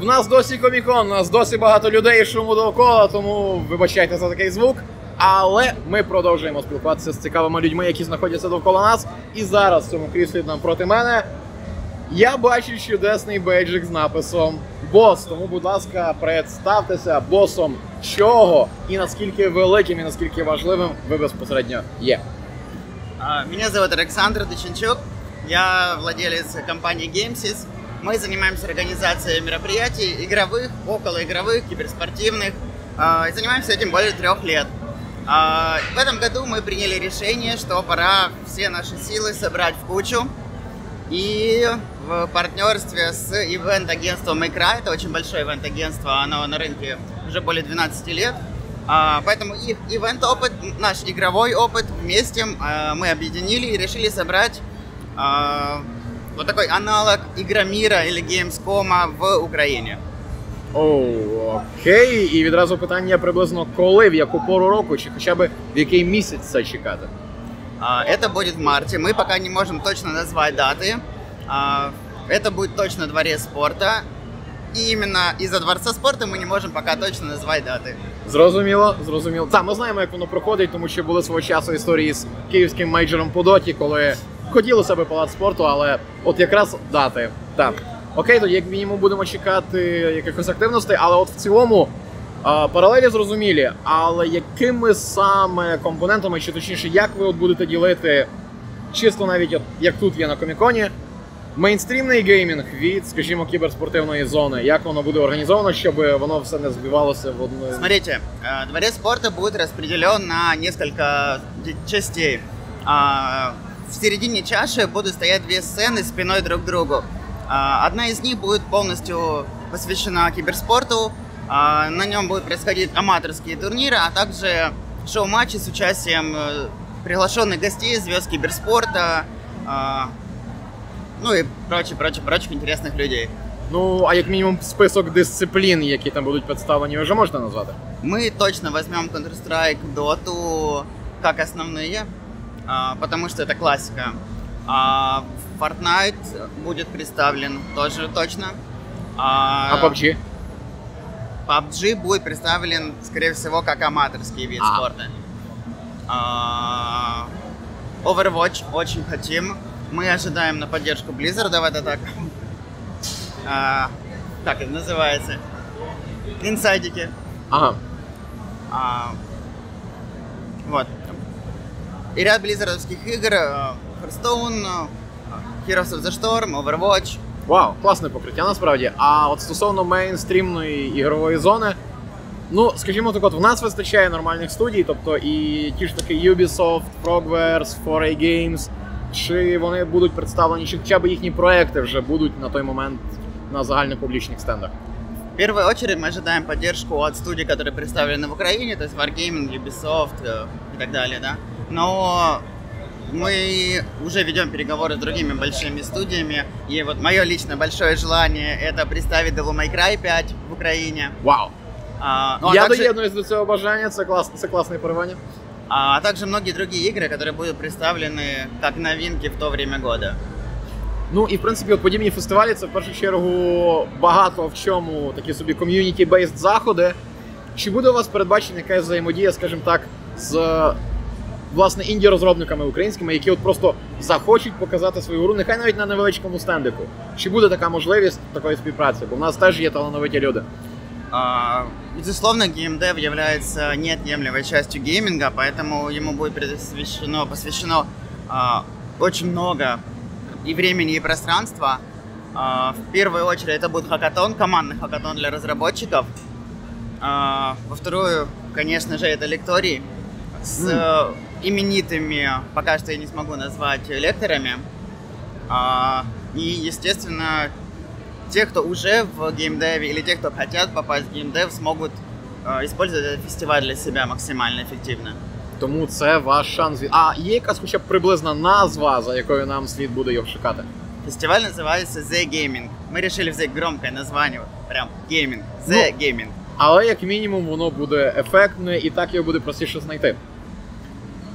В нас досі комікон, у нас досі багато людей шуму довкола, тому вибачайте за такий звук. Але ми продовжуємо спілкуватися з цікавими людьми, які знаходяться довкола нас. І зараз в цьому кріслі проти мене я бачу чудесний бейджик з написом Бос. Тому, будь ласка, представтеся босом чого і наскільки великим і наскільки важливим ви безпосередньо є. Меня зовут Александр Доченчук. Я владелец компании Gamesys. Мы занимаемся организацией мероприятий игровых, околоигровых, киберспортивных. И занимаемся этим более трех лет. В этом году мы приняли решение, что пора все наши силы собрать в кучу. И в партнерстве с ивент-агентством Make это очень большое ивент-агентство, оно на рынке уже более 12 лет, а, поэтому их ивент-опыт, наш игровой опыт вместе а, мы объединили и решили собрать а, вот такой аналог Игромира или Gamescom в Україні. Оу, окей. І відразу питання приблизно коли, в яку пору року, чи хоча б в який місяць це чекати? Это будет в марте. Мы пока не можем точно назвать даты. Это будет точно дворец спорта. І іменно із-за дворца спорту ми не можемо поки точно назвати дати. Зрозуміло, зрозуміло. Так, ми знаємо, як воно проходить, тому що були свого часу історії з київським мейджором по доті, коли хотілося би палац спорту, але от якраз дати. Так. Окей, тоді як мінімум будемо чекати якихось активностей, але от в цілому а, паралелі зрозумілі. Але якими саме компонентами, чи точніше, як ви от будете ділити чисто навіть от, як тут є на коміконі, мейнстрімний геймінг від, скажімо, кіберспортивної зони, як воно буде організовано, щоб воно все не збивалося в одну. Смотрите, э, дворец спорта будет распределен на несколько частей. В середине чаши будут стоять две сцены спиной друг к другу. Одна из них будет полностью посвящена киберспорту. На нем будут происходить аматорские турниры, а также шоу-матчи с участием э, приглашенных гостей, звезд киберспорта, ну і прочих, прочих, прочих інтересних людей. Ну, а як мінімум список дисциплін, які там будуть представлені, ви вже можете назвати? Мы точно возьмем Counter-Strike, Dota как основные, а, потому что это классика. А Fortnite будет представлен тоже точно. А, а PUBG? PUBG будет представлен, скорее всего, как аматорский вид а. спорта. А, Overwatch очень хотим. Мы ожидаем на поддержку Blizzard в этот так. А, как это называется? Инсайдики. Ага. А, вот И ряд близзардовских игр. Э, Hearthstone, э, Heroes of the Storm, Overwatch. Вау, класне покриття насправді. А от стосовно мейнстрімної ігрової зони, ну, скажімо так, от в нас вистачає нормальних студій, тобто і ті ж таки Ubisoft, Frogwares, 4A Games, чи вони будуть представлені, чи хоча б їхні проекти вже будуть на той момент на загальнопублічних стендах? В первую очередь мы ожидаем поддержку от студий, которые представлены в Украине, то есть Wargaming, Ubisoft э, и так далее, да. Но мы уже ведем переговоры с другими большими студиями, и вот мое личное большое желание это представить Devil May Cry 5 в Украине. Вау! А, ну, Я также... доєднуюсь до цього бажання, це клас, це класне порывание. а также многие другие игры, которые будут представлены как новинки в то время года. Ну і в принципі, от подібні фестивалі це в першу чергу багато в чому такі собі ком'юніті-бейст заходи. Чи буде у вас передбачена якась взаємодія, скажімо так, з власне інді-розробниками українськими, які от просто захочуть показати свою гру, нехай навіть на невеличкому стендику? Чи буде така можливість такої співпраці? Бо в нас теж є талановиті люди. А, безусловно, геймдев является неотъемлемой частью гейминга, поэтому ему будет посвящено, посвящено а, очень много и времени, и пространства. А, в первую очередь это будет хакатон, командный хакатон для разработчиков. А, во вторую, конечно же, это лекторий с mm. именитыми, пока что я не смогу назвать лекторами. А, и, естественно, те, кто уже в геймдеве или те, кто хотят попасть в геймдев, смогут э, использовать этот фестиваль для себя максимально ефективно. Тому це ваш шанс. А є якась хоча б приблизна назва, за якою нам слід буде його шукати? Фестиваль називається The Gaming. Ми вирішили взяти громке названня, прям Gaming. The ну, Gaming. Але як мінімум воно буде ефектне і так його буде простіше знайти.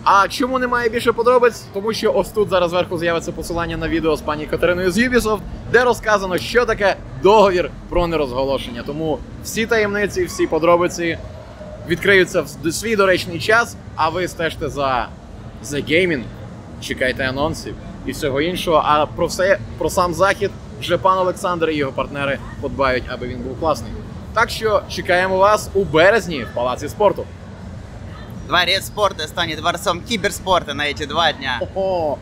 А чому немає більше подробиць? Тому що ось тут зараз зверху з'явиться посилання на відео з пані Катериною з Ubisoft, де розказано, що таке договір про нерозголошення. Тому всі таємниці, всі подробиці відкриються в свій доречний час, а ви стежте за The Gaming, чекайте анонсів і всього іншого. А про все про сам захід вже пан Олександр і його партнери подбають, аби він був класний. Так що чекаємо вас у березні в палаці спорту. Дворец спорта стане дворцом кіберспорту на ці два дня. Ого.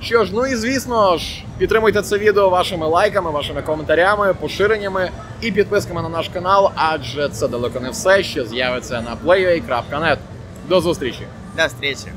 Що ж, ну і звісно ж, підтримуйте це відео вашими лайками, вашими коментарями, поширеннями і підписками на наш канал, адже це далеко не все, що з'явиться на playua.net. До зустрічі! До встречи.